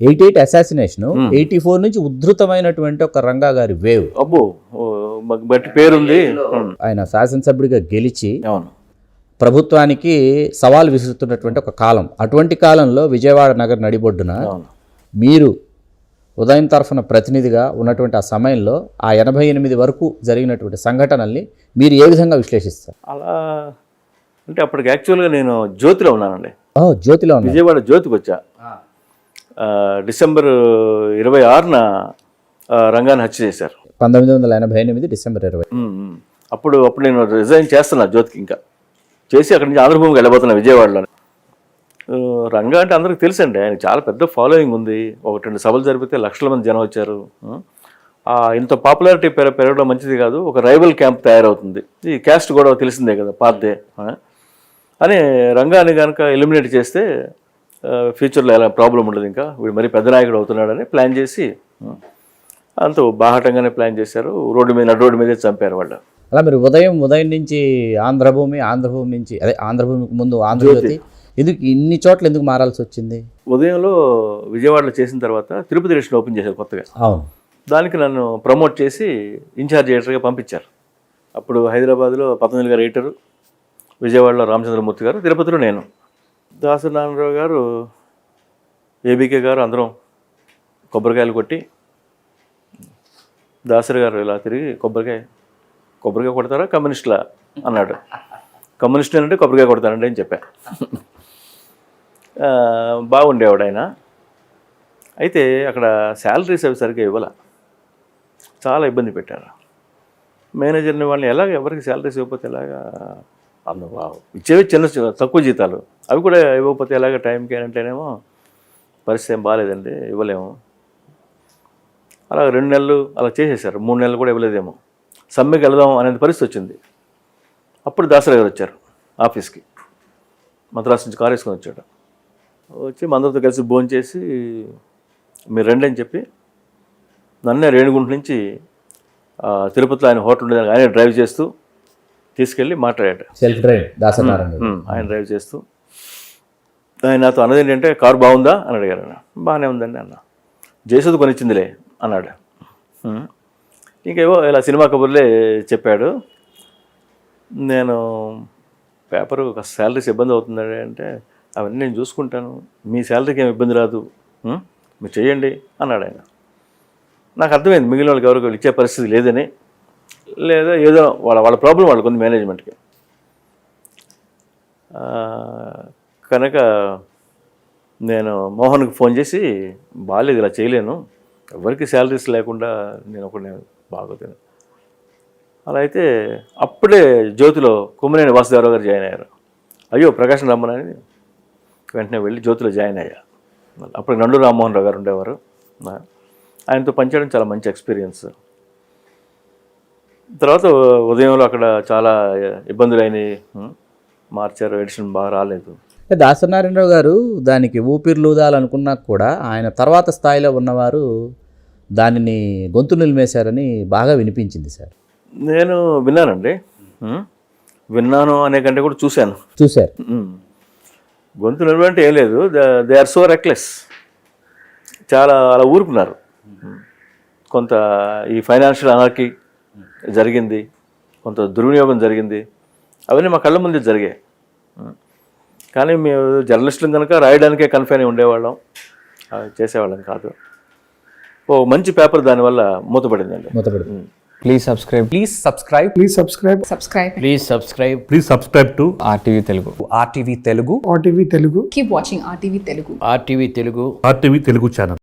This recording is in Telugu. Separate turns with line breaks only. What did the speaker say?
Eighty eight assassination eighty four నుంచి ఉద్ధృతమైనటువంటి ఒక రంగా గారి వేవ్.
అబ్బో బట్టి పేరుంది. ఉమ్,
ఆయన శాసనసభ్యుడిగా గెలిచి
అవును.
ప్రభుత్వానికి సవాల్ విసురుతున్నటువంటి ఒక కాలం. అటువంటి కాలంలో విజయవాడ నగర నడిబొడ్డున
అవును.
మీరు ఉదయం తరఫున ప్రతినిధిగా ఉన్నటువంటి ఆ సమయంలో ఆ ఎనభై ఎనిమిది వరకు జరిగినటువంటి సంఘటనల్ని మీరు ఏ విధంగా విశ్లేషిస్తారు?
అలా అంటే అప్పటికి యాక్చువల్గా నేను జ్యోతిలో ఉన్నానండి.
ఓ జ్యోతిలో
విజయవాడ జ్యోతికి వచ్చా డిసెంబర్ ఇరవై ఆరున రంగాన్ని హత్య చేశారు.
పంతొమ్మిది వందల ఎనభై ఎనిమిది డిసెంబర్ ఇరవై.
అప్పుడు అప్పుడు నేను రిజైన్ చేస్తున్నా జ్యోతికి ఇంకా. చేసి అక్కడి నుంచి ఆంధ్రభూమికి వెళ్ళబోతున్నా విజయవాడలో రంగా అంటే అందరికి తెలుసండి ఆయన చాలా పెద్ద ఫాలోయింగ్ ఉంది. ఒకటి రెండు సభలు జరిపితే లక్షల మంది జనం వచ్చారు. ఇంత పాపులారిటీ పెర పెరగడం మంచిది కాదు ఒక రైవల్ క్యాంప్ తయారవుతుంది. ఈ క్యాస్ట్ కూడా తెలిసిందే కదా పాతదే. ఆ. అని రంగాన్ని కనుక ఎలిమినేట్ చేస్తే ఫ్యూచర్లో ఎలా ప్రాబ్లం ఉండదు ఇంకా. వీడు మరీ పెద్ద నాయకుడు అవుతున్నాడని ప్లాన్ చేసి అంత బాహటంగానే ప్లాన్ చేశారు. రోడ్డు మీద నడు రోడ్డు మీదే చంపారు వాళ్ళు.
అలా మీరు ఉదయం ఉదయం నుంచి ఆంధ్రభూమి ఆంధ్రభూమి నుంచి అదే ఆంధ్రభూమికి ముందు ఆంధ్రజ్యోతి ఎందుకు ఇన్ని చోట్ల ఎందుకు మారాల్సి వచ్చింది?
ఉదయంలో విజయవాడలో చేసిన తర్వాత తిరుపతి రేషన్ ఓపెన్ చేశారు కొత్తగా.
అవును.
దానికి నన్ను ప్రమోట్ చేసి ఇన్ఛార్జ్ ఎడిటర్గా పంపించారు. అప్పుడు హైదరాబాద్లో పతంజలి గారు ఎడిటరు విజయవాడలో రామచంద్రమూర్తి గారు తిరుపతిలో నేను. దాసరి నారాయణరావు గారు ఏబీకే గారు అందరం కొబ్బరికాయలు కొట్టి దాసరి గారు ఇలా తిరిగి కొబ్బరికాయ కొబ్బరికాయ కొడతారా? కమ్యూనిస్టులా? అన్నాడు. కమ్యూనిస్ట్ అంటే కొబ్బరికాయ కొడతానండి అని చెప్పా. బాగుండేవాడు ఆయన అయితే అక్కడ శాలరీస్ అవి సరిగ్గా ఇవ్వాల. చాలా ఇబ్బంది పెట్టారు. మేనేజర్ని వాళ్ళని ఎలాగ ఎవరికి శాలరీస్ ఇవ్వకపోతే ఎలాగా? అందు ఇచ్చేవి చిన్న చిన్న- తక్కువ జీతాలు. అవి కూడా ఇవ్వకపోతే ఎలాగ టైంకి అంటేనేమో పరిస్థితి ఏం బాగాలేదండి ఇవ్వలేము. అలా రెండు నెలలు అలా చేసేసారు మూడు నెలలు కూడా ఇవ్వలేదేమో. సమ్మెకి వెళదాం అనే పరిస్థితి వచ్చింది. అప్పుడు దాసరి గారు వచ్చారు ఆఫీస్కి మద్రాసు నుంచి కారు వేసుకొని వచ్చాడు. వచ్చి మా అందరితో కలిసి భోజనం చేసి మీరు రండి అని చెప్పి నన్నే రేణిగుంట నుంచి తిరుపతిలో ఆయన హోటల్ ఉండేదానికి ఆయనే డ్రైవ్ చేస్తూ తీసుకెళ్ళి మాట్లాడాడు.
సెల్ఫ్ డ్రైవ్ దాసనారాయణ
ఆయన డ్రైవ్ చేస్తూ ఆయన నాతో అన్నది ఏంటంటే కారు బాగుందా? అని అడిగారు ఆయన. బాగానే ఉందండి అన్న. జయసుద్ కొనిచ్చిందిలే అన్నాడు. ఇంకేవో ఇలా సినిమా కబుర్లే చెప్పాడు. నేను పేపరు శాలరీస్ ఇబ్బంది అవుతుందండి అంటే అవన్నీ నేను చూసుకుంటాను. మీ శాలరీకి ఏం ఇబ్బంది రాదు. మీరు చేయండి అన్నాడు ఆయన. నాకు అర్థమైంది మిగిలిన వాళ్ళకి ఎవరికి ఇచ్చే పరిస్థితి లేదని. లేదా ఏదో వాళ్ళ వాళ్ళ ప్రాబ్లం వాళ్ళకు ఉంది మేనేజ్మెంట్కి కనుక నేను మోహన్కి ఫోన్ చేసి బాగాలేదు ఇలా చేయలేను. ఎవరికి శాలరీస్ లేకుండా నేను ఒకటి బాగోతాను అలా అయితే అప్పుడే జ్యోతిలో కుమ్మనేని వాసుదేవరావు గారు జాయిన్ అయ్యారు. అయ్యో ప్రకాశం రమ్మనని వెంటనే వెళ్ళి జ్యోతిలో జాయిన్ అయ్యా. అప్పుడు నండు రామ్మోహన్ రావు గారు ఉండేవారు. ఆయనతో పనిచేయడం చాలా మంచి ఎక్స్పీరియన్స్. తర్వాత ఉదయంలో అక్కడ చాలా ఇబ్బందులు అయినాయి మార్చారు ఎడిషన్ బాగా రాలేదు.
దాసనారాయణరావు గారు దానికి ఊపిరి లూదాలనుకున్నా కూడా ఆయన తర్వాత స్థాయిలో ఉన్నవారు దానిని గొంతు నిలిమేశారని బాగా వినిపించింది సార్.
నేను విన్నానండి. విన్నాను అనే కంటే కూడా చూశాను.
చూశారు.
గొంతు నిలవంటే ఏం లేదు. They are so reckless. చాలా అలా ఊరుకున్నారు. కొంత ఈ ఫైనాన్షియల్ అనర్కీ జరిగింది. కొంత దుర్వినియోగం జరిగింది. అవన్నీ మా కళ్ళ ముందే జరిగాయి. కానీ మేము జర్నలిస్టులు కనుక రాయడానికే కన్ఫైన్ ఉండేవాళ్ళం. చేసేవాళ్ళం కాదు. ఓ మంచి పేపర్ దానివల్ల మూతపడిందండి.
Please subscribe
please subscribe
please subscribe
subscribe
please subscribe
please subscribe to
RTV Telugu
RTV Telugu
RTV Telugu
keep watching RTV Telugu
RTV Telugu
RTV Telugu channel